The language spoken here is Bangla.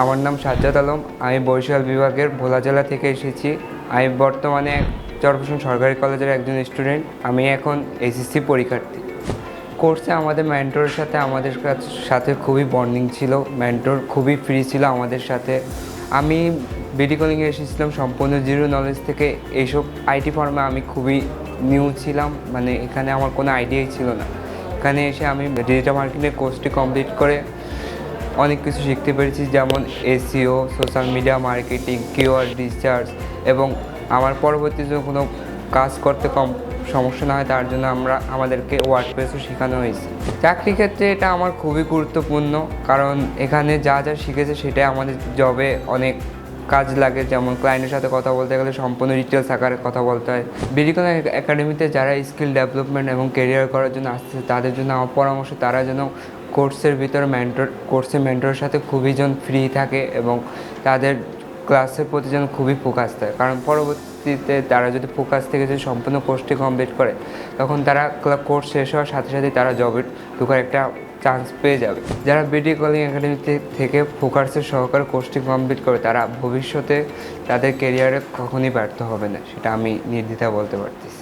আমার নাম সাজ্জাদ আলম। আমি বরিশাল বিভাগের ভোলা জেলা থেকে এসেছি। আমি বর্তমানে চরফুসন সরকারি কলেজের একজন স্টুডেন্ট। আমি এখন এসএসসি পরীক্ষার্থী। কোর্সে আমাদের মেন্টরের সাথে আমাদের সাথে খুবই বন্ডিং ছিল। মেন্টর খুবই ফ্রি ছিল আমাদের সাথে। আমি বিডি কলিংয়ে এসেছিলাম সম্পূর্ণ জিরো নলেজ থেকে। এইসব আইটি ফর্মে আমি খুবই নিউ ছিলাম। মানে এখানে আমার কোনো আইডিয়াই ছিল না। এখানে এসে আমি ডিজিটাল মার্কেটিংয়ের কোর্সটি কমপ্লিট করে অনেক কিছু শিখতে পেরেছি, যেমন SEO social media marketing keyword research এবং আমার পরবর্তী যদি কোনো কাজ করতে কম সমস্যা না হয়, তার জন্য আমরা, আমাদেরকে ওয়ার্ডপ্রেসও শেখানো হয়েছে। চাকরি ক্ষেত্রে এটা আমার খুবই গুরুত্বপূর্ণ, কারণ এখানে যা যা শিখেছে সেটাই আমাদের জবে অনেক কাজ লাগে। যেমন ক্লায়েন্টের সাথে কথা বলতে গেলে সম্পূর্ণ ডিটেলস আকারে কথা বলতে হয়। বিডিকন একাডেমিতে যারা স্কিল ডেভেলপমেন্ট এবং কেরিয়ার করার জন্য আসছে তাদের জন্য আমার পরামর্শ, তারা যেন কোর্সের ভিতরে মেন্টর কোর্সে মেন্টরের সাথে খুবই যেন ফ্রি থাকে এবং তাদের ক্লাসের প্রতি যেন খুবই ফোকাস থাকে। কারণ পরবর্তীতে তারা যদি ফোকাস থেকে যদি সম্পূর্ণ কোর্সটি কমপ্লিট করে, তখন তারা কোর্স শেষ হওয়ার সাথে সাথে তারা জবে ঢুকার একটা চান্স পেয়ে যাবে। যারা বিডি কলিং একাডেমি থেকে ফোকাসের সহকারে কোর্সটি কমপ্লিট করে, তারা ভবিষ্যতে তাদের কেরিয়ারে কখনই ব্যর্থ হবে না, সেটা আমি নির্দ্বিধায় বলতে পারতেছি।